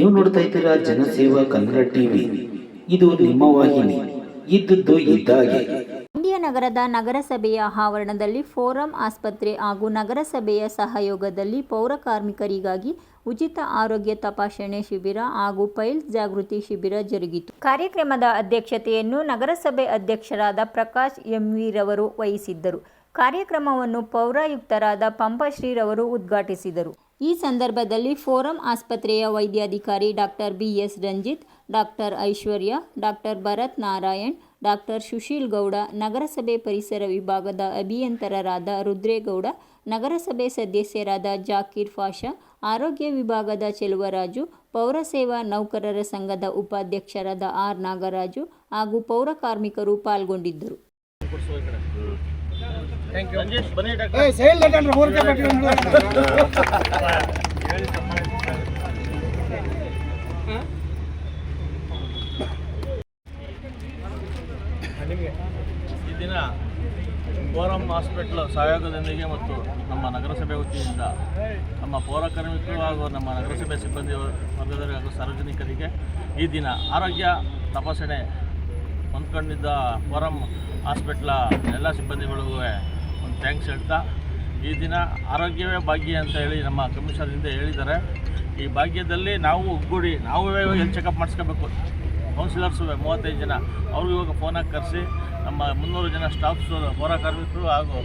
ನೀವು ನೋಡ್ತಾ ಇದ್ದೀರಾ ಜನಸೇವಾ ಕನ್ನಡ ಟಿವಿ. ಇದು ನಿಮ್ಮ ವಾಹಿನಿ. ಇದ್ದದ್ದು ಇದ್ದಾಗೆ. ನಗರದ ನಗರಸಭೆಯ ಆವರಣದಲ್ಲಿ ಫೋರಂ ಆಸ್ಪತ್ರೆ ಹಾಗೂ ನಗರಸಭೆಯ ಸಹಯೋಗದಲ್ಲಿ ಪೌರ ಕಾರ್ಮಿಕರಿಗಾಗಿ ಉಚಿತ ಆರೋಗ್ಯ ತಪಾಸಣೆ ಶಿಬಿರ ಹಾಗೂ ಪೈಲ್ಸ್ ಜಾಗೃತಿ ಶಿಬಿರ ಜರುಗಿತು. ಕಾರ್ಯಕ್ರಮದ ಅಧ್ಯಕ್ಷತೆಯನ್ನು ನಗರಸಭೆ ಅಧ್ಯಕ್ಷರಾದ ಪ್ರಕಾಶ್ ಎಂವಿರವರು ವಹಿಸಿದ್ದರು. ಕಾರ್ಯಕ್ರಮವನ್ನು ಪೌರಾಯುಕ್ತರಾದ ಪಂಪಶ್ರೀರವರು ಉದ್ಘಾಟಿಸಿದರು. ಈ ಸಂದರ್ಭದಲ್ಲಿ ಫೋರಂ ಆಸ್ಪತ್ರೆಯ ವೈದ್ಯಾಧಿಕಾರಿ doctor B S Ranjith, doctor Aishwarya, doctor Bharath Narayan, doctor Sushil Gowda, ನಗರಸಭೆ ಪರಿಸರ ವಿಭಾಗದ ಅಭಿಯಂತರರಾದ ರುದ್ರೇಗೌಡ, ನಗರಸಭೆ ಸದಸ್ಯರಾದ ಜಾಕೀರ್ ಫಾಷಾ ಆರೋಗ್ಯ ವಿಭಾಗದ ಚೆಲುವರಾಜು ಪೌರಸೇವಾ ನೌಕರರ ಸಂಘದ ಉಪಾಧ್ಯಕ್ಷರಾದ ಆರ್ ನಾಗರಾಜು ಹಾಗೂ ಪೌರ ಕಾರ್ಮಿಕರು ಪಾಲ್ಗೊಂಡಿದ್ದರು. ಬನ್ನಿ ಡಾಕ್ಟರ್. ಸೇಲ್ ಈ ದಿನ ಫೋರಂ ಹಾಸ್ಪಿಟ್ಲ್ ಸಹಯೋಗದೊಂದಿಗೆ ಮತ್ತು ನಮ್ಮ ನಗರಸಭೆ ವತಿಯಿಂದ ನಮ್ಮ ಪೌರ ಕಾರ್ಮಿಕರು ಹಾಗೂ ನಮ್ಮ ನಗರಸಭೆ ಸಿಬ್ಬಂದಿ ವರ್ಗದವರು ಹಾಗೂ ಸಾರ್ವಜನಿಕರಿಗೆ ಈ ದಿನ ಆರೋಗ್ಯ ತಪಾಸಣೆ ಹೊಂದ್ಕೊಂಡಿದ್ದ ಫೋರಂ ಹಾಸ್ಪಿಟ್ಲ ಎಲ್ಲ ಸಿಬ್ಬಂದಿಗಳಿಗೂ ಥ್ಯಾಂಕ್ಸ್ ಹೇಳ್ತಾ ಈ ದಿನ ಆರೋಗ್ಯವೇ ಭಾಗ್ಯ ಅಂತ ಹೇಳಿ ನಮ್ಮ ಕಮಿಷನರಿಂದ ಹೇಳಿದ್ದಾರೆ. ಈ ಭಾಗ್ಯದಲ್ಲಿ ನಾವು ಒಗ್ಗೂಡಿ, ನಾವು ಹೆಲ್ತ್ ಚೆಕಪ್ ಮಾಡಿಸ್ಕೋಬೇಕು. ಕೌನ್ಸಿಲರ್ಸು ಮೂವತ್ತೈದು ಜನ. ಅವ್ರಿಗೂ ಇವಾಗ ಫೋನಾಗಿ ಕರೆಸಿ. ನಮ್ಮ ಮುನ್ನೂರು ಜನ ಸ್ಟಾಫ್ಸು ಪೌರ ಕಾರ್ಮಿಕರು ಹಾಗೂ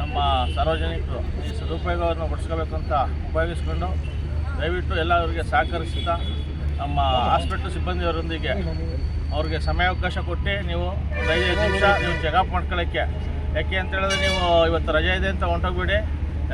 ನಮ್ಮ ಸಾರ್ವಜನಿಕರು ಈ ಸದುಪಯೋಗವನ್ನು ಪಡಿಸ್ಕೋಬೇಕು ಅಂತ ಉಪಯೋಗಿಸ್ಕೊಂಡು ದಯವಿಟ್ಟು ಎಲ್ಲ ಅವರಿಗೆ ಸಹಕರಿಸ್ತಾ ನಮ್ಮ ಹಾಸ್ಪಿಟ್ಲ್ ಸಿಬ್ಬಂದಿಯವರೊಂದಿಗೆ ಅವ್ರಿಗೆ ಸಮಯಾವಕಾಶ ಕೊಟ್ಟು ನೀವು ಐದೈದು ನಿಮಿಷ ನೀವು ಚೆಕಪ್ ಮಾಡ್ಕೊಳ್ಳೋಕ್ಕೆ ಯಾಕೆ ಅಂತ ಹೇಳಿದ್ರೆ ನೀವು ಇವತ್ತು ರಜೆ ಇದೆ ಅಂತ ಹೊಂಟೋಗ್ಬಿಡಿ.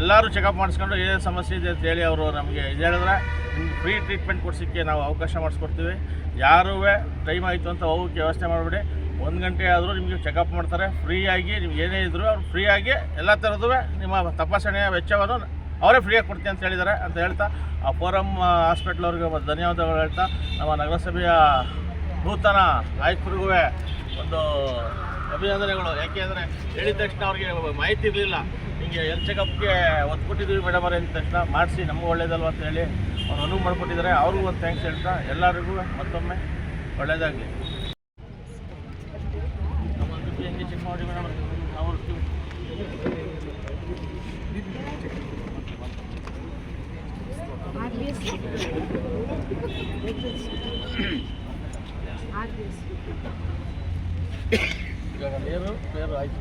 ಎಲ್ಲರೂ ಚೆಕಪ್ ಮಾಡಿಸ್ಕೊಂಡು ಏನೇನು ಸಮಸ್ಯೆ ಇದೆ ಅಂತ ಹೇಳಿ ಅವರು ನಮಗೆ ಇದು ಹೇಳಿದ್ರೆ ನಿಮ್ಗೆ ಫ್ರೀ ಟ್ರೀಟ್ಮೆಂಟ್ ಕೊಡ್ಸೋಕ್ಕೆ ನಾವು ಅವಕಾಶ ಮಾಡಿಸ್ಕೊಡ್ತೀವಿ. ಯಾರೂ ಟೈಮ್ ಆಯಿತು ಅಂತ ಹೋಗೋಕ್ಕೆ ವ್ಯವಸ್ಥೆ ಮಾಡಿಬಿಡಿ. ಒಂದು ಗಂಟೆ ಆದರೂ ನಿಮಗೆ ಚೆಕಪ್ ಮಾಡ್ತಾರೆ. ಫ್ರೀಯಾಗಿ ನಿಮ್ಗೆ ಏನೇ ಇದ್ದರೂ ಅವ್ರು ಫ್ರೀಯಾಗಿ ಎಲ್ಲ ಥರದ್ದು ನಿಮ್ಮ ತಪಾಸಣೆಯ ವೆಚ್ಚವನ್ನು ಅವರೇ ಫ್ರೀಯಾಗಿ ಕೊಡ್ತೀನಿ ಅಂತ ಹೇಳಿದ್ದಾರೆ ಅಂತ ಹೇಳ್ತಾ ಆ ಫೋರಮ್ ಹಾಸ್ಪಿಟ್ಲ್ ಅವ್ರಿಗೆ ಧನ್ಯವಾದಗಳು ಹೇಳ್ತಾ, ನಮ್ಮ ನಗರಸಭೆಯ ನೂತನ ಆಯುಕ್ತರಿಗೂ ಒಂದು ಅಭಿನಂದನೆಗಳು. ಯಾಕೆ ಅಂದರೆ ಹೇಳಿದ ತಕ್ಷಣ ಅವ್ರಿಗೆ ಮಾಹಿತಿ ಇರಲಿಲ್ಲ. ಹಿಂಗೆ ಎಲ್ ಚೆಕಪ್ಗೆ ಒತ್ತು ಕೊಟ್ಟಿದ್ದೀವಿ ಮೇಡಮ್ ಅವರೇ ತಕ್ಷಣ ಮಾಡಿಸಿ, ನಮಗೂ ಒಳ್ಳೇದಲ್ವ ಅಂತ ಹೇಳಿ ಅವ್ರು ಅನುವು ಮಾಡಿಕೊಟ್ಟಿದ್ದಾರೆ. ಅವ್ರಿಗೂ ಒಂದು ಥ್ಯಾಂಕ್ಸ್ ಹೇಳ್ತಾ, ಎಲ್ಲರಿಗೂ ಮತ್ತೊಮ್ಮೆ ಒಳ್ಳೇದಾಗಲಿ. ಹೆಂಗೆ ಚೆಕ್ ಮಾಡಿ ಮೇಡಮ್ ಇವಾಗ ನೀರು ಬೇರು ಆಯ್ತು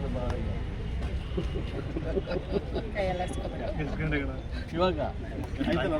ಇವಾಗ. ಆಯ್ತಲ್ಲ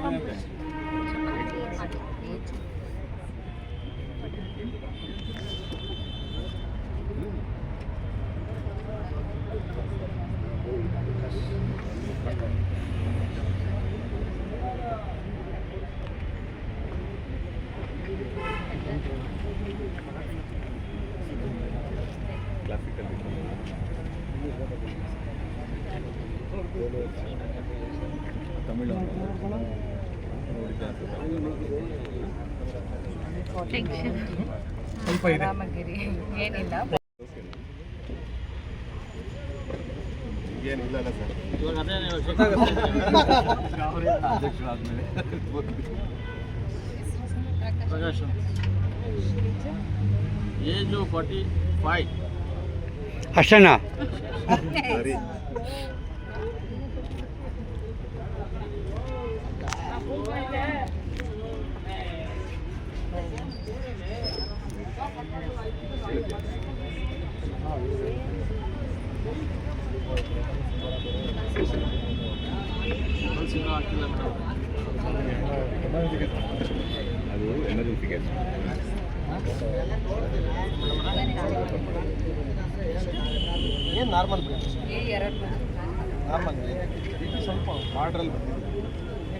ಅದನ್ನೇ. ರಾಮಗಿರಿ ಏನಿಲ್ಲ ಇವಾಗ ಅದೇ ನೀವು ಪ್ರಕಾಶ್ ಏಜು ಫಾರ್ಟಿ ಫೈವ್ ಅಷ್ಟೇನಾ ಇನ್ನೂ ಅದು ಎಮರ್ಜೆನ್ಸಿ ಗ್ಯಾಸ್ ಏನು ನಾರ್ಮಲ್ ನಾರ್ಮಲ್ ಸ್ವಲ್ಪ ಬಾರ್ಡ್ರಲ್ಲಿ ಬಂದಿದೆ ಏನು ಟೆನ್ಷನ್ ತಗೋತಿದ್ರೆ ಏನು